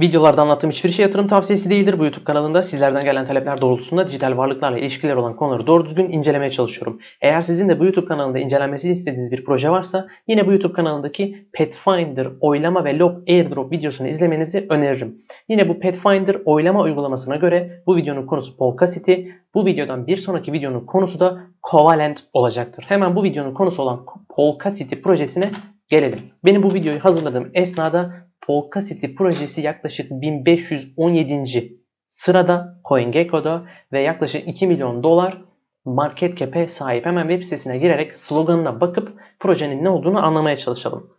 Videolarda anlattığım hiçbir şey yatırım tavsiyesi değildir. Bu YouTube kanalında sizlerden gelen talepler doğrultusunda dijital varlıklarla ilişkiler olan konuları doğru düzgün incelemeye çalışıyorum. Eğer sizin de bu YouTube kanalında incelenmesini istediğiniz bir proje varsa yine bu YouTube kanalındaki Pathfinder oylama ve lob airdrop videosunu izlemenizi öneririm. Yine bu Pathfinder oylama uygulamasına göre bu videonun konusu Polka City. Bu videodan bir sonraki videonun konusu da Covalent olacaktır. Hemen bu videonun konusu olan Polka City projesine gelelim. Benim bu videoyu hazırladığım esnada Polka City projesi yaklaşık 1517. sırada CoinGecko'da ve yaklaşık 2 milyon dolar market cap'e sahip. Hemen web sitesine girerek sloganına bakıp projenin ne olduğunu anlamaya çalışalım.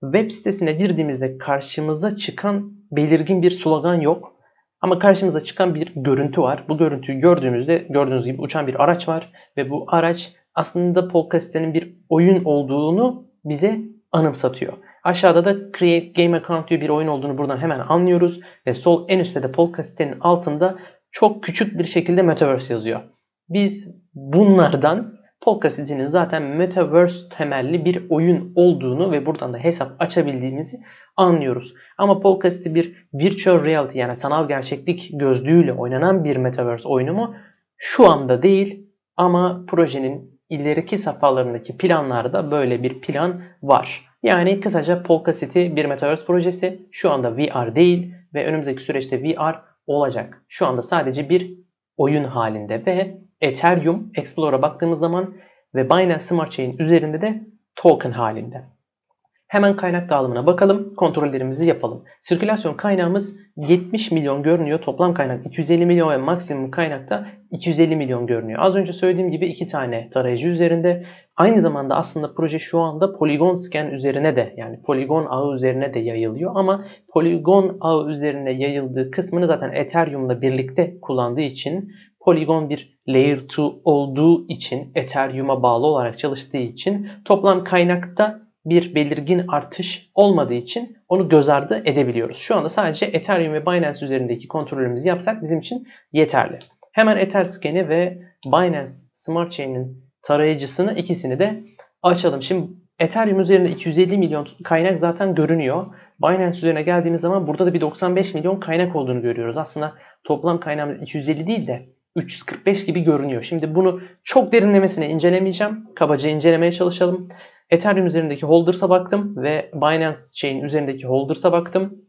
Web sitesine girdiğimizde karşımıza çıkan belirgin bir slogan yok. Ama karşımıza çıkan bir görüntü var. Bu görüntüyü gördüğümüzde gördüğünüz gibi uçan bir araç var. Ve bu araç aslında Polka City'nin bir oyun olduğunu bize anımsatıyor. Aşağıda da Create Game Account diye bir oyun olduğunu buradan hemen anlıyoruz. Ve sol en üstte de Polka City'nin altında çok küçük bir şekilde Metaverse yazıyor. Biz bunlardan Polka City'nin zaten Metaverse temelli bir oyun olduğunu ve buradan da hesap açabildiğimizi anlıyoruz. Ama Polka City bir virtual reality yani sanal gerçeklik gözlüğüyle oynanan bir Metaverse oyunu mu? Şu anda değil ama projenin ileriki safhalarındaki planlarda böyle bir plan var. Yani kısaca Polka City bir Metaverse projesi. Şu anda VR değil ve önümüzdeki süreçte VR olacak. Şu anda sadece bir oyun halinde ve Ethereum Explorer'a baktığımız zaman ve Binance Smart Chain üzerinde de token halinde. Hemen kaynak dağılımına bakalım, kontrollerimizi yapalım. Sirkülasyon kaynağımız 70 milyon görünüyor. Toplam kaynak 250 milyon ve maksimum kaynakta 250 milyon görünüyor. Az önce söylediğim gibi iki tane tarayıcı üzerinde. Aynı zamanda aslında proje şu anda Polygon Scan üzerine de yani Polygon ağı üzerine de yayılıyor. Ama Polygon ağı üzerine yayıldığı kısmını zaten Ethereum'la birlikte kullandığı için Polygon bir Layer 2 olduğu için Ethereum'a bağlı olarak çalıştığı için toplam kaynakta bir belirgin artış olmadığı için onu göz ardı edebiliyoruz. Şu anda sadece Ethereum ve Binance üzerindeki kontrolümüzü yapsak bizim için yeterli. Hemen Etherscan'i ve Binance Smart Chain'in tarayıcısını ikisini de açalım. Şimdi Ethereum üzerinde 250 milyon kaynak zaten görünüyor. Binance üzerine geldiğimiz zaman burada da bir 95 milyon kaynak olduğunu görüyoruz. Aslında toplam kaynağımız 250 değil de 345 gibi görünüyor. Şimdi bunu çok derinlemesine incelemeyeceğim. Kabaca incelemeye çalışalım. Ethereum üzerindeki Holders'a baktım ve Binance Chain üzerindeki Holders'a baktım.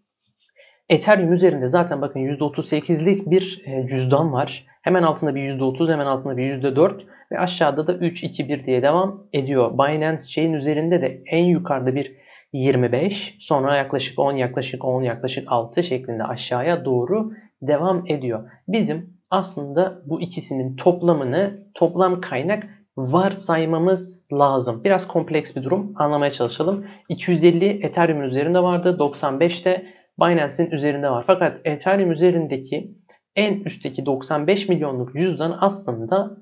Ethereum üzerinde zaten bakın %38'lik bir e, cüzdan var. Hemen altında bir %30, hemen altında bir %4 ve aşağıda da 3, 2, 1 diye devam ediyor. Binance Chain üzerinde de en yukarıda bir 25, sonra yaklaşık 10, yaklaşık 10, yaklaşık 6 şeklinde aşağıya doğru devam ediyor. Bizim aslında bu ikisinin toplamını, toplam kaynak varsaymamız lazım. Biraz kompleks bir durum. Anlamaya çalışalım. 250 Ethereum üzerinde vardı. 95 de Binance'in üzerinde var. Fakat Ethereum üzerindeki en üstteki 95 milyonluk cüzdan aslında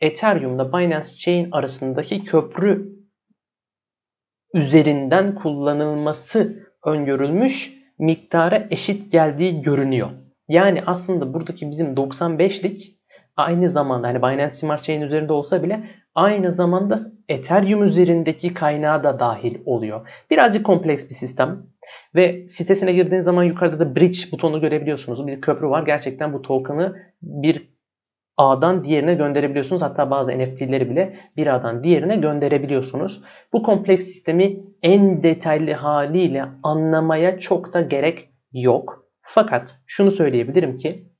Ethereum'da Binance Chain arasındaki köprü üzerinden kullanılması öngörülmüş miktara eşit geldiği görünüyor. Yani aslında buradaki bizim 95'lik aynı zamanda hani Binance Smart Chain üzerinde olsa bile aynı zamanda Ethereum üzerindeki kaynağı da dahil oluyor. Birazcık kompleks bir sistem. Ve sitesine girdiğiniz zaman yukarıda da bridge butonu görebiliyorsunuz. Bir köprü var. Gerçekten bu token'ı bir ağdan diğerine gönderebiliyorsunuz. Hatta bazı NFT'leri bile bir ağdan diğerine gönderebiliyorsunuz. Bu kompleks sistemi en detaylı haliyle anlamaya çok da gerek yok. Fakat şunu söyleyebilirim ki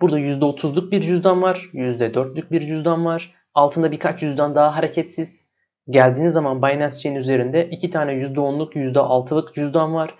burada %30'luk bir cüzdan var, %4'lük bir cüzdan var. Altında birkaç cüzdan daha hareketsiz. Geldiğiniz zaman Binance Chain üzerinde iki tane %10'luk, %6'lık cüzdan var.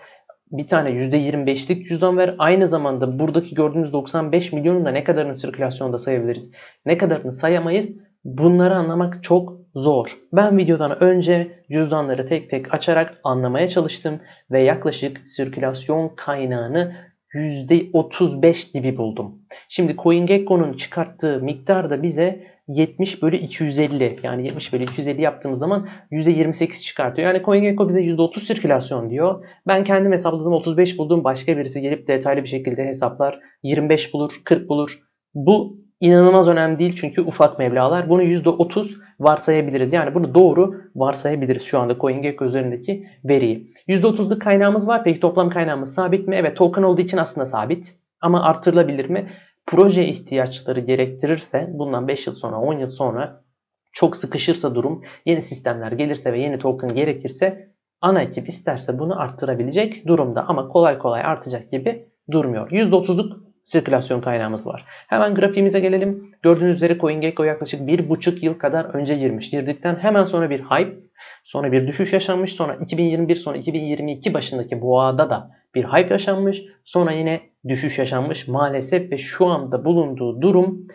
Bir tane %25'lik cüzdan var. Aynı zamanda buradaki gördüğünüz 95 milyonun da ne kadarını sirkülasyonda sayabiliriz, ne kadarını sayamayız. Bunları anlamak çok zor. Ben videodan önce cüzdanları tek tek açarak anlamaya çalıştım ve yaklaşık sirkülasyon kaynağını %35 gibi buldum. Şimdi CoinGecko'nun çıkarttığı miktar da bize 70 bölü 250 yani 70 bölü 250 yaptığımız zaman %28 çıkartıyor. Yani CoinGecko bize %30 sirkülasyon diyor. Ben kendim hesapladım 35 buldum. Başka birisi gelip detaylı bir şekilde hesaplar 25 bulur 40 bulur. Bu inanılmaz önemli değil çünkü ufak meblağlar. Bunu %30 varsayabiliriz. Yani bunu doğru varsayabiliriz şu anda CoinGecko üzerindeki veriyi. %30'luk kaynağımız var. Peki toplam kaynağımız sabit mi? Evet token olduğu için aslında sabit. Ama artırılabilir mi? Proje ihtiyaçları gerektirirse bundan 5 yıl sonra 10 yıl sonra çok sıkışırsa durum yeni sistemler gelirse ve yeni token gerekirse ana ekip isterse bunu arttırabilecek durumda ama kolay kolay artacak gibi durmuyor. %30'luk sirkülasyon kaynağımız var. Hemen grafiğimize gelelim. Gördüğünüz üzere CoinGecko yaklaşık 1,5 yıl kadar önce girmiş. Girdikten hemen sonra bir hype, sonra bir düşüş yaşanmış. Sonra 2021 sonra 2022 başındaki boğada da bir hype yaşanmış. Sonra yine düşüş yaşanmış maalesef ve şu anda bulunduğu durum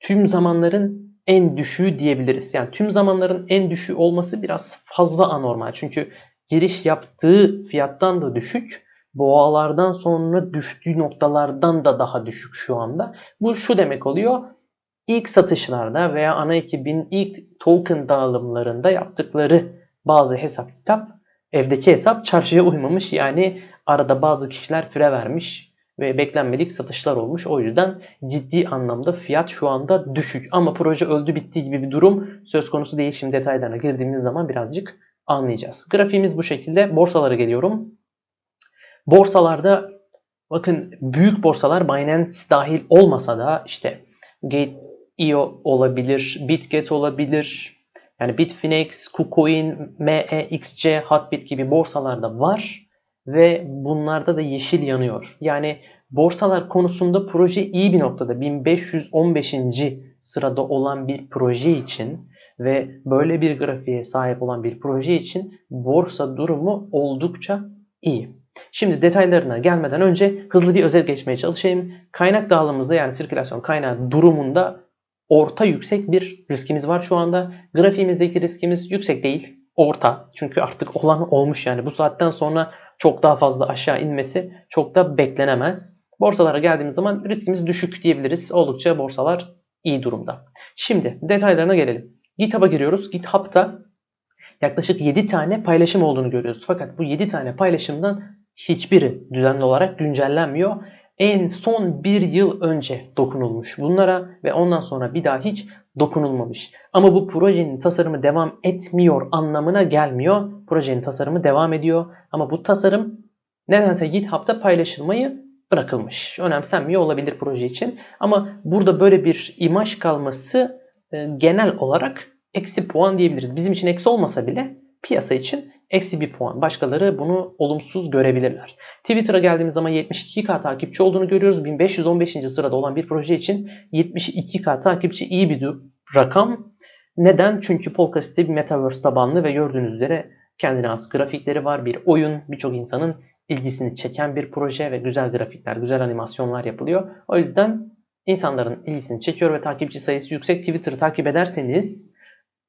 tüm zamanların en düşüğü diyebiliriz. Yani tüm zamanların en düşüğü olması biraz fazla anormal. Çünkü giriş yaptığı fiyattan da düşük boğalardan sonra düştüğü noktalardan da daha düşük şu anda. Bu şu demek oluyor. İlk satışlarda veya ana ekibin ilk token dağılımlarında yaptıkları bazı hesap kitap evdeki hesap çarşıya uymamış. Yani arada bazı kişiler fire vermiş ve beklenmedik satışlar olmuş. O yüzden ciddi anlamda fiyat şu anda düşük. Ama proje öldü bitti gibi bir durum söz konusu değil. Şimdi detaylarına girdiğimiz zaman birazcık anlayacağız. Grafiğimiz bu şekilde. Borsalara geliyorum. Borsalarda bakın büyük borsalar Binance dahil olmasa da işte Gate.io olabilir, Bitget olabilir. Yani Bitfinex, KuCoin, MEXC, Hotbit gibi borsalarda var ve bunlarda da yeşil yanıyor. Yani borsalar konusunda proje iyi bir noktada. 1515. sırada olan bir proje için ve böyle bir grafiğe sahip olan bir proje için borsa durumu oldukça iyi. Şimdi detaylarına gelmeden önce hızlı bir özet geçmeye çalışayım. Kaynak dağılımımızda yani sirkülasyon kaynağı durumunda orta yüksek bir riskimiz var şu anda. Grafiğimizdeki riskimiz yüksek değil, orta. Çünkü artık olan olmuş yani bu saatten sonra çok daha fazla aşağı inmesi çok da beklenemez. Borsalara geldiğimiz zaman riskimiz düşük diyebiliriz. Oldukça borsalar iyi durumda. Şimdi detaylarına gelelim. GitHub'a giriyoruz. GitHub'da yaklaşık 7 tane paylaşım olduğunu görüyoruz. Fakat bu 7 tane paylaşımdan hiçbiri düzenli olarak güncellenmiyor. En son bir yıl önce dokunulmuş bunlara ve ondan sonra bir daha hiç dokunulmamış. Ama bu projenin tasarımı devam etmiyor anlamına gelmiyor. Projenin tasarımı devam ediyor ama bu tasarım nedense GitHub'da paylaşılmayı bırakılmış. Önemsenmiyor olabilir proje için. Ama burada böyle bir imaj kalması e, genel olarak eksi puan diyebiliriz. Bizim için eksi olmasa bile piyasa için eksi bir puan. Başkaları bunu olumsuz görebilirler. Twitter'a geldiğimiz zaman 72k takipçi olduğunu görüyoruz. 1515. sırada olan bir proje için 72k takipçi iyi bir rakam. Neden? Çünkü Polka City bir Metaverse tabanlı ve gördüğünüz üzere kendine has grafikleri var. Bir oyun, birçok insanın ilgisini çeken bir proje ve güzel grafikler, güzel animasyonlar yapılıyor. O yüzden insanların ilgisini çekiyor ve takipçi sayısı yüksek. Twitter'ı takip ederseniz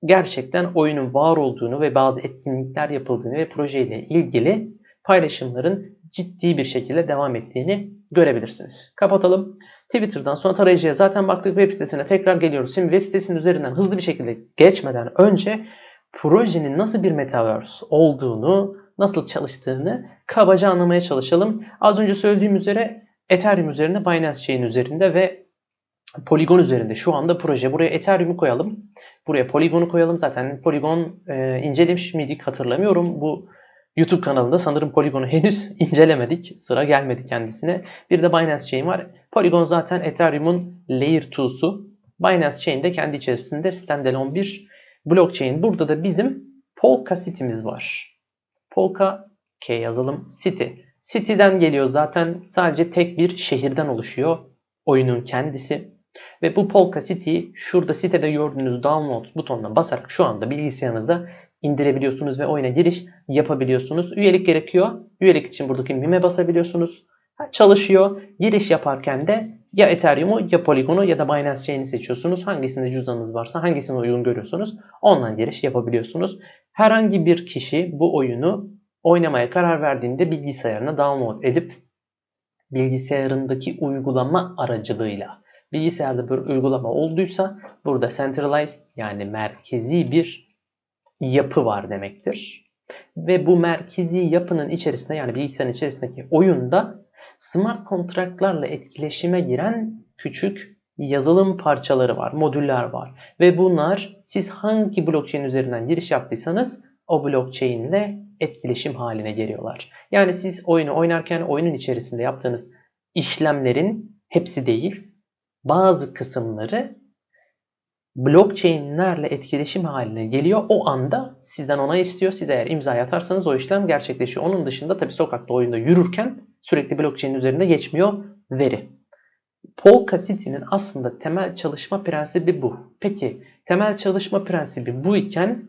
gerçekten oyunun var olduğunu ve bazı etkinlikler yapıldığını ve projeyle ilgili paylaşımların ciddi bir şekilde devam ettiğini görebilirsiniz. Kapatalım. Twitter'dan sonra tarayıcıya zaten baktık web sitesine tekrar geliyoruz. Şimdi web sitesinin üzerinden hızlı bir şekilde geçmeden önce projenin nasıl bir metaverse olduğunu, nasıl çalıştığını kabaca anlamaya çalışalım. Az önce söylediğim üzere Ethereum üzerinde, Binance Chain üzerinde ve Polygon üzerinde şu anda proje. Buraya Ethereum'u koyalım. Buraya Polygon'u koyalım. Zaten Polygon e, incelemiş miydik hatırlamıyorum. Bu YouTube kanalında sanırım Polygon'u henüz incelemedik. Sıra gelmedi kendisine. Bir de Binance Chain var. Polygon zaten Ethereum'un Layer 2'su. Binance Chain de kendi içerisinde standalone bir blockchain. Burada da bizim Polka City'miz var. Polka K yazalım City. City'den geliyor zaten sadece tek bir şehirden oluşuyor oyunun kendisi. Ve bu Polka City'yi şurada sitede gördüğünüz download butonuna basarak şu anda bilgisayarınıza indirebiliyorsunuz ve oyuna giriş yapabiliyorsunuz. Üyelik gerekiyor. Üyelik için buradaki mime basabiliyorsunuz. Çalışıyor. Giriş yaparken de ya Ethereum'u ya Polygon'u ya da Binance Chain'i seçiyorsunuz. Hangisinde cüzdanınız varsa hangisine uygun görüyorsunuz. Ondan giriş yapabiliyorsunuz. Herhangi bir kişi bu oyunu oynamaya karar verdiğinde bilgisayarına download edip bilgisayarındaki uygulama aracılığıyla bilgisayarda bir uygulama olduysa burada centralized yani merkezi bir yapı var demektir. Ve bu merkezi yapının içerisinde yani bilgisayarın içerisindeki oyunda smart kontratlarla etkileşime giren küçük yazılım parçaları var, modüller var ve bunlar siz hangi blockchain üzerinden giriş yaptıysanız o blockchain ile etkileşim haline geliyorlar. Yani siz oyunu oynarken oyunun içerisinde yaptığınız işlemlerin hepsi değil, bazı kısımları blockchain'lerle etkileşim haline geliyor. O anda sizden onay istiyor. Siz eğer imza atarsanız o işlem gerçekleşiyor. Onun dışında tabii sokakta oyunda yürürken sürekli blockchain üzerinde geçmiyor veri. Polka City'nin aslında temel çalışma prensibi bu. Peki temel çalışma prensibi bu iken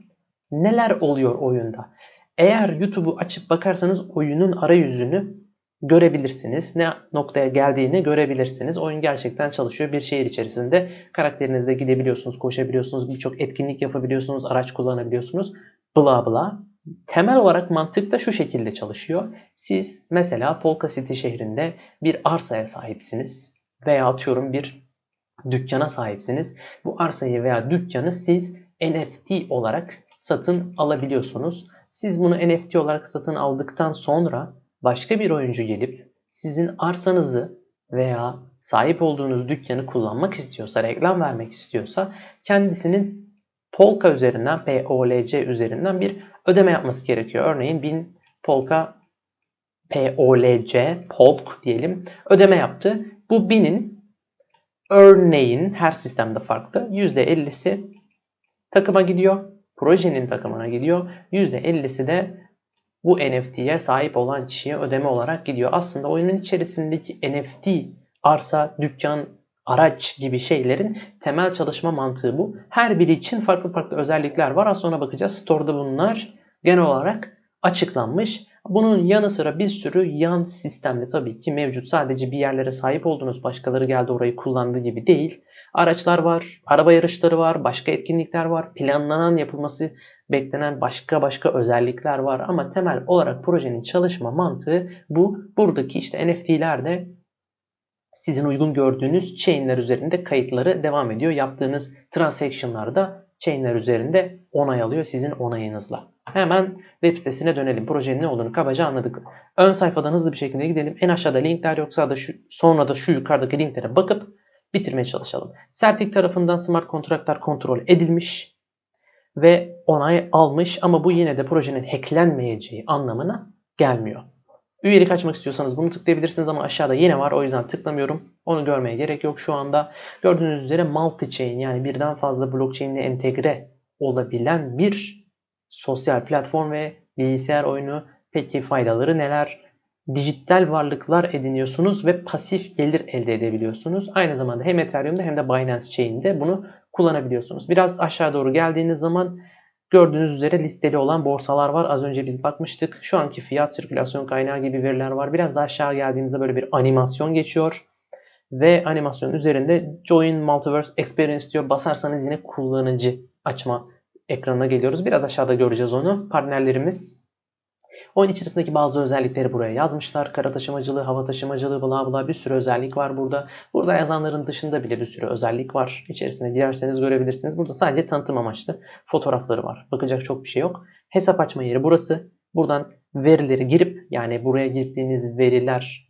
neler oluyor oyunda? Eğer YouTube'u açıp bakarsanız oyunun arayüzünü görebilirsiniz. Ne noktaya geldiğini görebilirsiniz. Oyun gerçekten çalışıyor. Bir şehir içerisinde karakterinizle gidebiliyorsunuz, koşabiliyorsunuz, birçok etkinlik yapabiliyorsunuz, araç kullanabiliyorsunuz. Bla bla. Temel olarak mantık da şu şekilde çalışıyor. Siz mesela Polka City şehrinde bir arsaya sahipsiniz veya atıyorum bir dükkana sahipsiniz. Bu arsayı veya dükkanı siz NFT olarak satın alabiliyorsunuz. Siz bunu NFT olarak satın aldıktan sonra başka bir oyuncu gelip sizin arsanızı veya sahip olduğunuz dükkanı kullanmak istiyorsa, reklam vermek istiyorsa kendisinin Polka üzerinden, POLC üzerinden bir ödeme yapması gerekiyor. Örneğin 1000 Polka POLC, Polk diyelim ödeme yaptı. Bu 1000'in örneğin her sistemde farklı %50'si takıma gidiyor. Projenin takımına gidiyor. %50'si de bu NFT'ye sahip olan kişiye ödeme olarak gidiyor. Aslında oyunun içerisindeki NFT, arsa, dükkan, araç gibi şeylerin temel çalışma mantığı bu. Her biri için farklı farklı özellikler var. Az sonra bakacağız. Store'da bunlar genel olarak açıklanmış. Bunun yanı sıra bir sürü yan sistemde tabii ki mevcut. Sadece bir yerlere sahip olduğunuz başkaları geldi orayı kullandığı gibi değil. Araçlar var, araba yarışları var, başka etkinlikler var, planlanan yapılması beklenen başka başka özellikler var ama temel olarak projenin çalışma mantığı bu. Buradaki işte NFT'ler de sizin uygun gördüğünüz chain'ler üzerinde kayıtları devam ediyor. Yaptığınız transaction'larda chain'ler üzerinde onay alıyor sizin onayınızla. Hemen web sitesine dönelim. Projenin ne olduğunu kabaca anladık. Ön sayfadan hızlı bir şekilde gidelim. En aşağıda linkler yoksa da şu, sonra da şu yukarıdaki linklere bakıp bitirmeye çalışalım. Sertik tarafından smart kontraktlar kontrol edilmiş ve onay almış ama bu yine de projenin hacklenmeyeceği anlamına gelmiyor. Üyelik açmak istiyorsanız bunu tıklayabilirsiniz ama aşağıda yine var o yüzden tıklamıyorum. Onu görmeye gerek yok şu anda. Gördüğünüz üzere multi-chain yani birden fazla blockchain ile entegre olabilen bir sosyal platform ve bilgisayar oyunu. Peki faydaları neler? Dijital varlıklar ediniyorsunuz ve pasif gelir elde edebiliyorsunuz. Aynı zamanda hem Ethereum'da hem de Binance Chain'de bunu kullanabiliyorsunuz. Biraz aşağı doğru geldiğiniz zaman gördüğünüz üzere listeli olan borsalar var. Az önce biz bakmıştık. Şu anki fiyat sirkülasyon kaynağı gibi veriler var. Biraz daha aşağı geldiğimizde böyle bir animasyon geçiyor. Ve animasyonun üzerinde Join Multiverse Experience diyor. Basarsanız yine kullanıcı açma ekranına geliyoruz. Biraz aşağıda göreceğiz onu. Partnerlerimiz Oyun içerisindeki bazı özellikleri buraya yazmışlar. Kara taşımacılığı, hava taşımacılığı, bla bla bir sürü özellik var burada. Burada yazanların dışında bile bir sürü özellik var. İçerisine girerseniz görebilirsiniz. Burada sadece tanıtım amaçlı fotoğrafları var. Bakacak çok bir şey yok. Hesap açma yeri burası. Buradan verileri girip yani buraya girdiğiniz veriler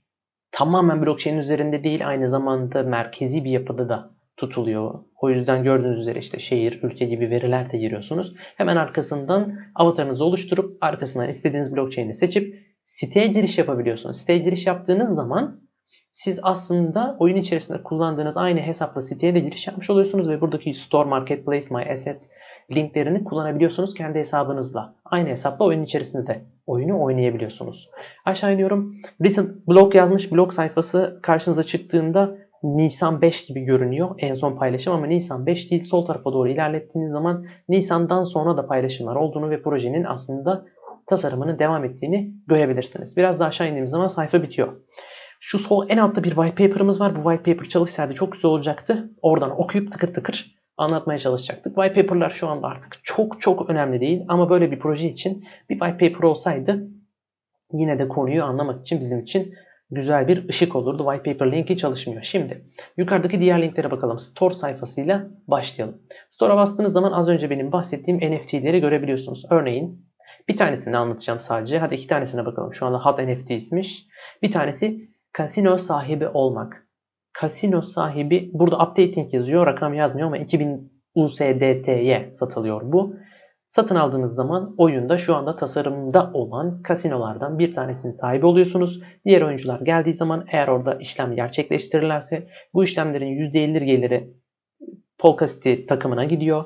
tamamen blockchain üzerinde değil aynı zamanda merkezi bir yapıda da tutuluyor. O yüzden gördüğünüz üzere işte şehir, ülke gibi veriler de giriyorsunuz. Hemen arkasından avatarınızı oluşturup arkasından istediğiniz blockchain'i seçip siteye giriş yapabiliyorsunuz. Siteye giriş yaptığınız zaman siz aslında oyun içerisinde kullandığınız aynı hesapla siteye de giriş yapmış oluyorsunuz ve buradaki Store, Marketplace, My Assets linklerini kullanabiliyorsunuz kendi hesabınızla. Aynı hesapla oyun içerisinde de oyunu oynayabiliyorsunuz. Aşağı iniyorum. Recent blog yazmış blog sayfası karşınıza çıktığında Nisan 5 gibi görünüyor en son paylaşım ama Nisan 5 değil sol tarafa doğru ilerlettiğiniz zaman Nisan'dan sonra da paylaşımlar olduğunu ve projenin aslında tasarımının devam ettiğini görebilirsiniz. Biraz daha aşağı indiğimiz zaman sayfa bitiyor. Şu sol en altta bir white paper'ımız var. Bu white paper çalışsaydı çok güzel olacaktı. Oradan okuyup tıkır tıkır anlatmaya çalışacaktık. White paper'lar şu anda artık çok çok önemli değil ama böyle bir proje için bir white paper olsaydı yine de konuyu anlamak için bizim için güzel bir ışık olurdu. White paper linki çalışmıyor. Şimdi yukarıdaki diğer linklere bakalım. Store sayfasıyla başlayalım. Store'a bastığınız zaman az önce benim bahsettiğim NFT'leri görebiliyorsunuz. Örneğin bir tanesini anlatacağım sadece. Hadi iki tanesine bakalım. Şu anda Hot NFT ismiş. Bir tanesi kasino sahibi olmak. kasino sahibi burada updating yazıyor. Rakam yazmıyor ama 2000 USDT'ye satılıyor bu. Satın aldığınız zaman oyunda şu anda tasarımda olan kasinolardan bir tanesinin sahibi oluyorsunuz. Diğer oyuncular geldiği zaman eğer orada işlem gerçekleştirirlerse bu işlemlerin %50 geliri Polka City takımına gidiyor.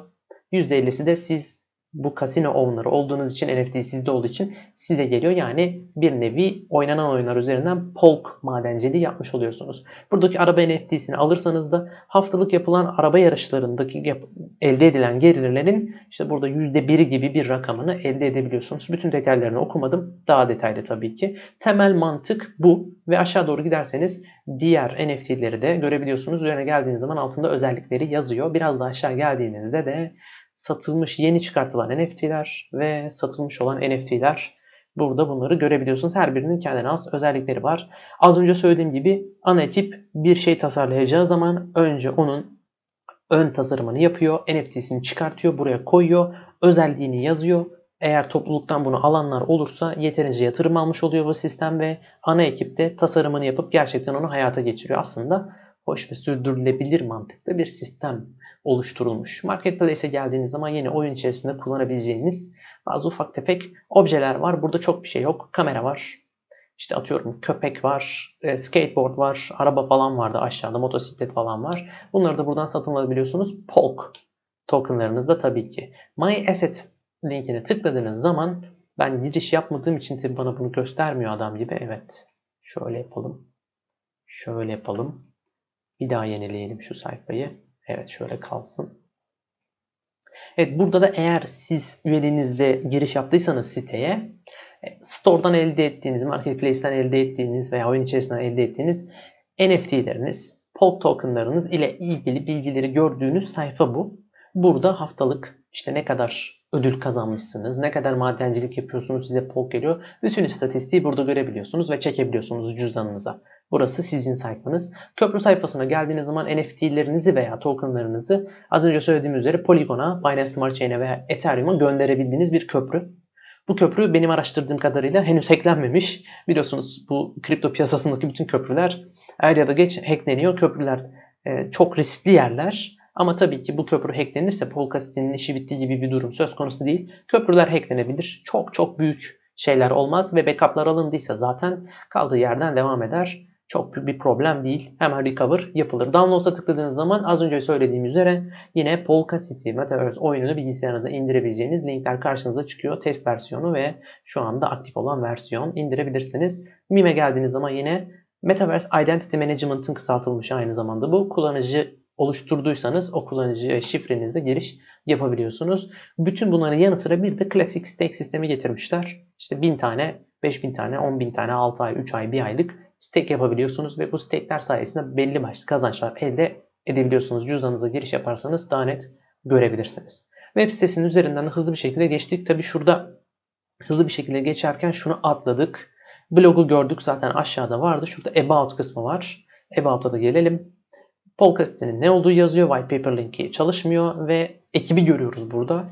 %50'si de siz bu kasino owner'ı olduğunuz için NFT sizde olduğu için size geliyor. Yani bir nevi oynanan oyunlar üzerinden polk madenciliği yapmış oluyorsunuz. Buradaki araba NFT'sini alırsanız da haftalık yapılan araba yarışlarındaki yap- elde edilen gelirlerin işte burada %1'i gibi bir rakamını elde edebiliyorsunuz. Bütün detaylarını okumadım. Daha detaylı tabii ki. Temel mantık bu ve aşağı doğru giderseniz diğer NFT'leri de görebiliyorsunuz. Üzerine geldiğiniz zaman altında özellikleri yazıyor. Biraz da aşağı geldiğinizde de satılmış yeni çıkartılan NFT'ler ve satılmış olan NFT'ler burada bunları görebiliyorsunuz. Her birinin kendine has özellikleri var. Az önce söylediğim gibi ana ekip bir şey tasarlayacağı zaman önce onun ön tasarımını yapıyor, NFT'sini çıkartıyor, buraya koyuyor, özelliğini yazıyor. Eğer topluluktan bunu alanlar olursa yeterince yatırım almış oluyor bu sistem ve ana ekip de tasarımını yapıp gerçekten onu hayata geçiriyor. Aslında hoş ve sürdürülebilir mantıklı bir sistem oluşturulmuş. Marketplace'e geldiğiniz zaman yine oyun içerisinde kullanabileceğiniz bazı ufak tefek objeler var. Burada çok bir şey yok. Kamera var. İşte atıyorum köpek var, e, skateboard var, araba falan vardı aşağıda, motosiklet falan var. Bunları da buradan satın alabiliyorsunuz. Polk tokenlarınızda tabii ki. My Assets linkine tıkladığınız zaman ben giriş yapmadığım için tabii bana bunu göstermiyor adam gibi. Evet. Şöyle yapalım. Şöyle yapalım. Bir daha yenileyelim şu sayfayı. Evet şöyle kalsın. Evet burada da eğer siz üyeliğinizle giriş yaptıysanız siteye e, Store'dan elde ettiğiniz, Marketplace'ten elde ettiğiniz veya oyun içerisinden elde ettiğiniz NFT'leriniz, Polk tokenlarınız ile ilgili bilgileri gördüğünüz sayfa bu. Burada haftalık işte ne kadar ödül kazanmışsınız, ne kadar madencilik yapıyorsunuz size Polk geliyor. Bütün istatistiği burada görebiliyorsunuz ve çekebiliyorsunuz cüzdanınıza. Burası sizin sayfanız. Köprü sayfasına geldiğiniz zaman NFT'lerinizi veya tokenlarınızı az önce söylediğim üzere Polygon'a, Binance Smart Chain'e veya Ethereum'a gönderebildiğiniz bir köprü. Bu köprü benim araştırdığım kadarıyla henüz hacklenmemiş. Biliyorsunuz bu kripto piyasasındaki bütün köprüler er ya da geç hackleniyor. Köprüler e, çok riskli yerler. Ama tabii ki bu köprü hacklenirse Polka City'nin işi bittiği gibi bir durum söz konusu değil. Köprüler hacklenebilir. Çok çok büyük şeyler olmaz ve backup'lar alındıysa zaten kaldığı yerden devam eder. Çok bir problem değil. Hemen recover yapılır. Download'a tıkladığınız zaman az önce söylediğim üzere yine Polka City Metaverse oyununu bilgisayarınıza indirebileceğiniz linkler karşınıza çıkıyor. Test versiyonu ve şu anda aktif olan versiyon indirebilirsiniz. MIM'e geldiğiniz zaman yine Metaverse Identity Management'ın kısaltılmış aynı zamanda bu. Kullanıcı oluşturduysanız o kullanıcı şifrenizle giriş yapabiliyorsunuz. Bütün bunların yanı sıra bir de klasik stake sistemi getirmişler. İşte 1000 tane, 5000 tane, 10.000 tane, 6 ay, 3 ay, 1 aylık stake yapabiliyorsunuz ve bu stake'ler sayesinde belli başlı kazançlar elde edebiliyorsunuz. Cüzdanınıza giriş yaparsanız daha net görebilirsiniz. Web sitesinin üzerinden hızlı bir şekilde geçtik. Tabi şurada hızlı bir şekilde geçerken şunu atladık. Blogu gördük zaten aşağıda vardı. Şurada About kısmı var. About'a da gelelim. Polka sitenin ne olduğu yazıyor. White paper linki çalışmıyor ve ekibi görüyoruz burada.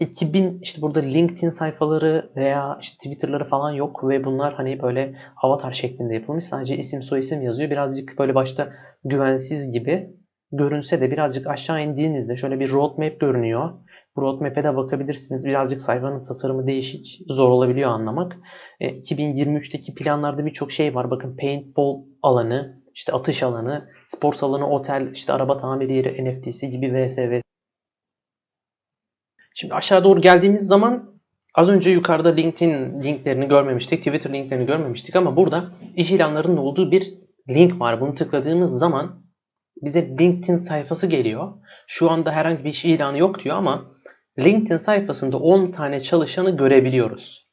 Ekibin işte burada LinkedIn sayfaları veya işte Twitter'ları falan yok ve bunlar hani böyle avatar şeklinde yapılmış. Sadece isim soyisim yazıyor. Birazcık böyle başta güvensiz gibi görünse de birazcık aşağı indiğinizde şöyle bir roadmap görünüyor. Bu roadmap'e de bakabilirsiniz. Birazcık sayfanın tasarımı değişik. Zor olabiliyor anlamak. E, 2023'teki planlarda birçok şey var. Bakın paintball alanı, işte atış alanı, spor salonu, otel, işte araba tamiri yeri, NFT'si gibi vs. vs. Şimdi aşağı doğru geldiğimiz zaman az önce yukarıda LinkedIn linklerini görmemiştik, Twitter linklerini görmemiştik ama burada iş ilanlarının olduğu bir link var. Bunu tıkladığımız zaman bize LinkedIn sayfası geliyor. Şu anda herhangi bir iş ilanı yok diyor ama LinkedIn sayfasında 10 tane çalışanı görebiliyoruz.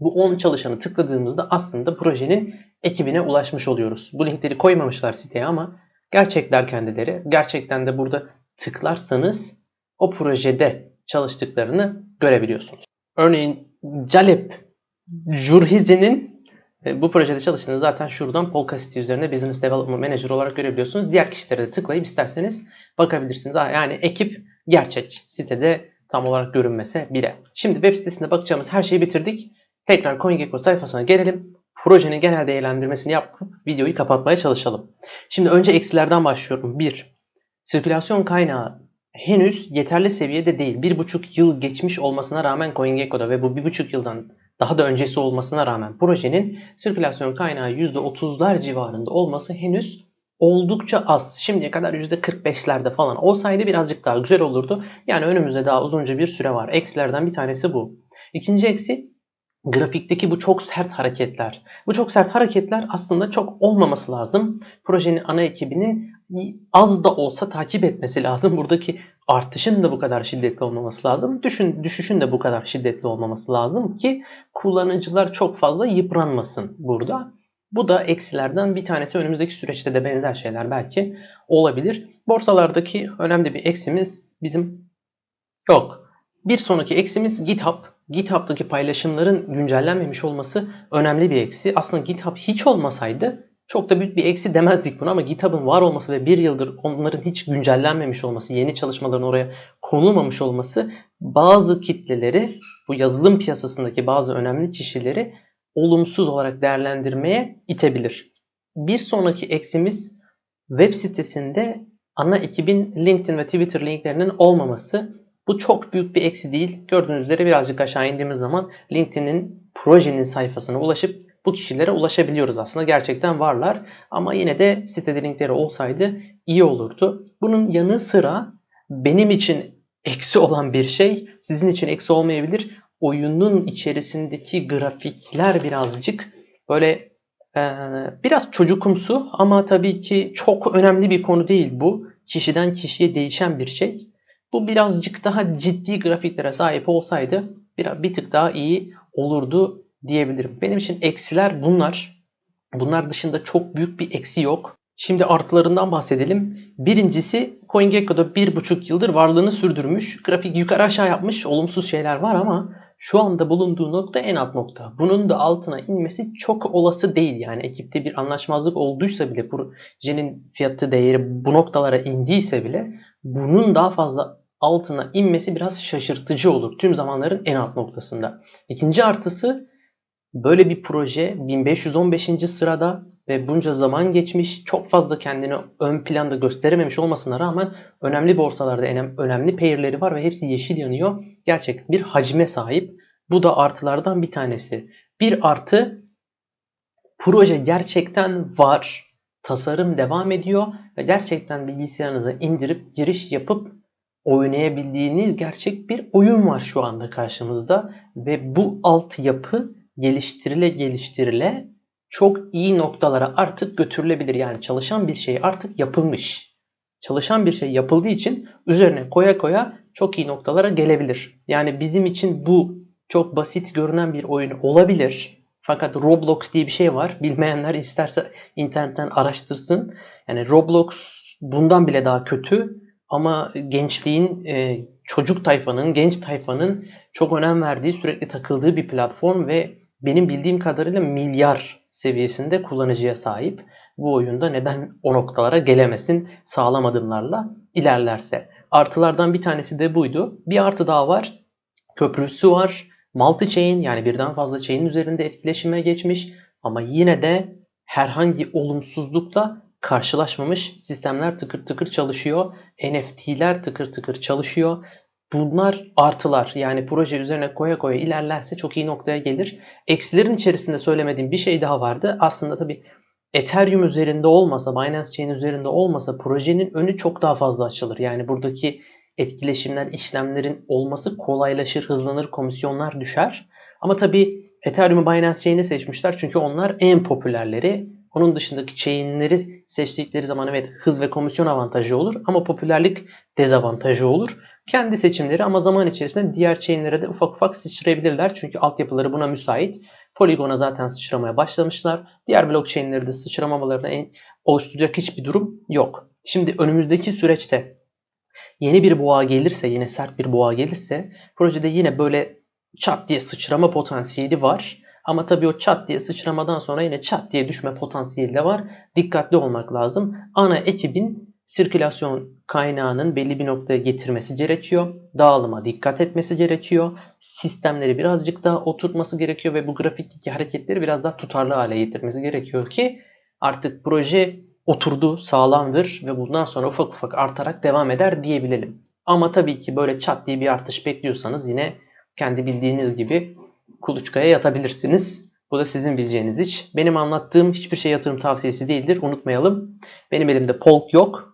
Bu 10 çalışanı tıkladığımızda aslında projenin ekibine ulaşmış oluyoruz. Bu linkleri koymamışlar siteye ama gerçekler kendileri. Gerçekten de burada tıklarsanız o projede çalıştıklarını görebiliyorsunuz. Örneğin Calep Jurhizi'nin e, bu projede çalıştığını zaten şuradan Polka City üzerine Business Development Manager olarak görebiliyorsunuz. Diğer kişilere de tıklayıp isterseniz bakabilirsiniz. Yani ekip gerçek. Sitede tam olarak görünmese bile. Şimdi web sitesinde bakacağımız her şeyi bitirdik. Tekrar CoinGecko sayfasına gelelim. projenin genel değerlendirmesini yapıp videoyu kapatmaya çalışalım. Şimdi önce eksilerden başlıyorum. 1. Sirkülasyon kaynağı henüz yeterli seviyede değil. 1,5 yıl geçmiş olmasına rağmen CoinGecko'da ve bu 1,5 yıldan daha da öncesi olmasına rağmen projenin sirkülasyon kaynağı %30'lar civarında olması henüz oldukça az. Şimdiye kadar %45'lerde falan olsaydı birazcık daha güzel olurdu. Yani önümüzde daha uzunca bir süre var. Eksilerden bir tanesi bu. İkinci eksi grafikteki bu çok sert hareketler. Bu çok sert hareketler aslında çok olmaması lazım. Projenin ana ekibinin az da olsa takip etmesi lazım. Buradaki artışın da bu kadar şiddetli olmaması lazım. Düşün, düşüşün de bu kadar şiddetli olmaması lazım ki kullanıcılar çok fazla yıpranmasın burada. Bu da eksilerden bir tanesi. Önümüzdeki süreçte de benzer şeyler belki olabilir. Borsalardaki önemli bir eksimiz bizim yok. Bir sonraki eksimiz GitHub. GitHub'daki paylaşımların güncellenmemiş olması önemli bir eksi. Aslında GitHub hiç olmasaydı çok da büyük bir eksi demezdik buna ama GitHub'ın var olması ve bir yıldır onların hiç güncellenmemiş olması, yeni çalışmaların oraya konulmamış olması bazı kitleleri, bu yazılım piyasasındaki bazı önemli kişileri olumsuz olarak değerlendirmeye itebilir. Bir sonraki eksimiz web sitesinde ana ekibin LinkedIn ve Twitter linklerinin olmaması. Bu çok büyük bir eksi değil. Gördüğünüz üzere birazcık aşağı indiğimiz zaman LinkedIn'in projenin sayfasına ulaşıp bu kişilere ulaşabiliyoruz aslında. Gerçekten varlar ama yine de sitede linkleri olsaydı iyi olurdu. Bunun yanı sıra benim için eksi olan bir şey sizin için eksi olmayabilir. Oyunun içerisindeki grafikler birazcık böyle e, biraz çocukumsu ama tabii ki çok önemli bir konu değil bu. Kişiden kişiye değişen bir şey. Bu birazcık daha ciddi grafiklere sahip olsaydı bir, bir tık daha iyi olurdu diyebilirim. Benim için eksiler bunlar. Bunlar dışında çok büyük bir eksi yok. Şimdi artılarından bahsedelim. Birincisi CoinGecko'da 1,5 yıldır varlığını sürdürmüş. Grafik yukarı aşağı yapmış. Olumsuz şeyler var ama şu anda bulunduğu nokta en alt nokta. Bunun da altına inmesi çok olası değil. Yani ekipte bir anlaşmazlık olduysa bile projenin fiyatı değeri bu noktalara indiyse bile bunun daha fazla altına inmesi biraz şaşırtıcı olur. Tüm zamanların en alt noktasında. İkinci artısı Böyle bir proje 1515. sırada ve bunca zaman geçmiş çok fazla kendini ön planda gösterememiş olmasına rağmen önemli borsalarda önemli pairleri var ve hepsi yeşil yanıyor. Gerçekten bir hacme sahip. Bu da artılardan bir tanesi. Bir artı proje gerçekten var. Tasarım devam ediyor ve gerçekten bilgisayarınıza indirip giriş yapıp oynayabildiğiniz gerçek bir oyun var şu anda karşımızda ve bu altyapı geliştirile geliştirile çok iyi noktalara artık götürülebilir. Yani çalışan bir şey artık yapılmış. Çalışan bir şey yapıldığı için üzerine koya koya çok iyi noktalara gelebilir. Yani bizim için bu çok basit görünen bir oyun olabilir. Fakat Roblox diye bir şey var. Bilmeyenler isterse internetten araştırsın. Yani Roblox bundan bile daha kötü ama gençliğin, e, çocuk tayfanın, genç tayfanın çok önem verdiği, sürekli takıldığı bir platform ve benim bildiğim kadarıyla milyar seviyesinde kullanıcıya sahip. Bu oyunda neden o noktalara gelemesin sağlam adımlarla ilerlerse. Artılardan bir tanesi de buydu. Bir artı daha var. Köprüsü var. Multi chain yani birden fazla chain üzerinde etkileşime geçmiş ama yine de herhangi olumsuzlukla karşılaşmamış. Sistemler tıkır tıkır çalışıyor. NFT'ler tıkır tıkır çalışıyor. Bunlar artılar. Yani proje üzerine koya koya ilerlerse çok iyi noktaya gelir. Eksilerin içerisinde söylemediğim bir şey daha vardı. Aslında tabii Ethereum üzerinde olmasa, Binance Chain üzerinde olmasa projenin önü çok daha fazla açılır. Yani buradaki etkileşimler, işlemlerin olması kolaylaşır, hızlanır, komisyonlar düşer. Ama tabii Ethereum'u Binance Chain'i seçmişler çünkü onlar en popülerleri. Onun dışındaki chain'leri seçtikleri zaman evet hız ve komisyon avantajı olur ama popülerlik dezavantajı olur. Kendi seçimleri ama zaman içerisinde diğer chain'lere de ufak ufak sıçrayabilirler. Çünkü altyapıları buna müsait. Polygon'a zaten sıçramaya başlamışlar. Diğer blockchain'leri de sıçramamalarına en oluşturacak hiçbir durum yok. Şimdi önümüzdeki süreçte yeni bir boğa gelirse, yine sert bir boğa gelirse projede yine böyle çat diye sıçrama potansiyeli var. Ama tabii o çat diye sıçramadan sonra yine çat diye düşme potansiyeli de var. Dikkatli olmak lazım. Ana ekibin sirkülasyon kaynağının belli bir noktaya getirmesi gerekiyor. Dağılıma dikkat etmesi gerekiyor. Sistemleri birazcık daha oturtması gerekiyor ve bu grafikteki hareketleri biraz daha tutarlı hale getirmesi gerekiyor ki artık proje oturdu, sağlamdır ve bundan sonra ufak ufak artarak devam eder diyebilelim. Ama tabii ki böyle çat diye bir artış bekliyorsanız yine kendi bildiğiniz gibi kuluçkaya yatabilirsiniz. Bu da sizin bileceğiniz iş. Benim anlattığım hiçbir şey yatırım tavsiyesi değildir. Unutmayalım. Benim elimde polk yok.